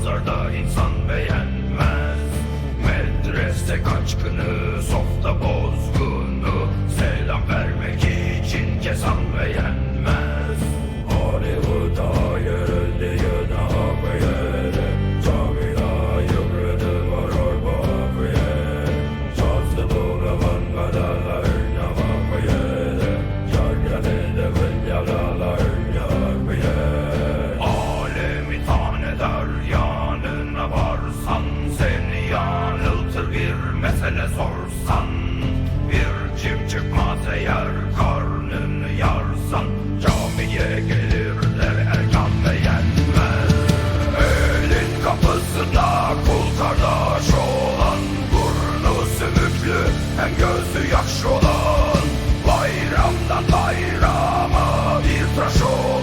pazarda insan beğenmez. Medrese kaçkını sofra eğer karnını yarsan Camiye gelirler erkan beğenmez Elin kapısında kul kardeş olan Burnu sümüklü hem gözü yaş olan. Bayramdan bayrama bir tıraş olan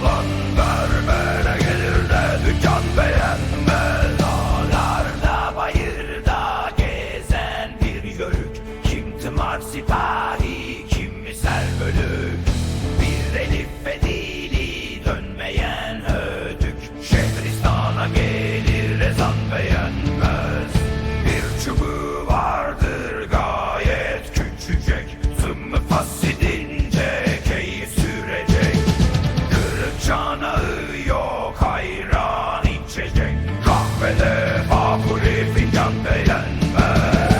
Dünyana yok hayran içecek. Kahvede vapuri fincan beğenmez.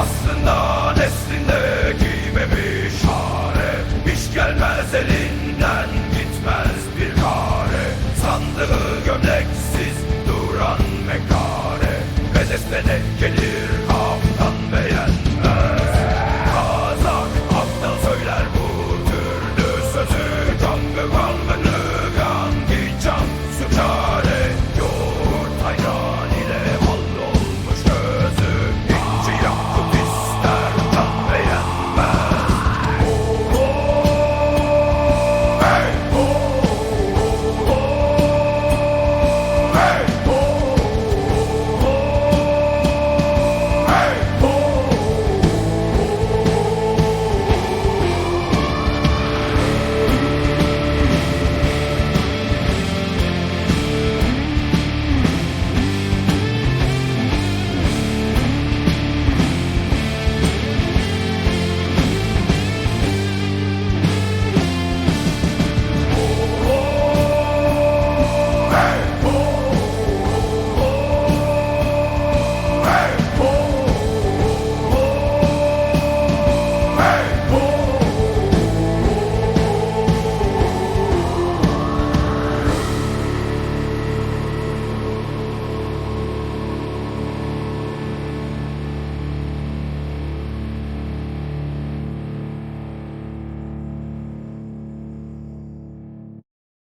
Aslında neslindeki bir şare Hiç gelmez elinden gitmez bir kare. Sandığı gömleksiz duran mekare. Bedestene gelir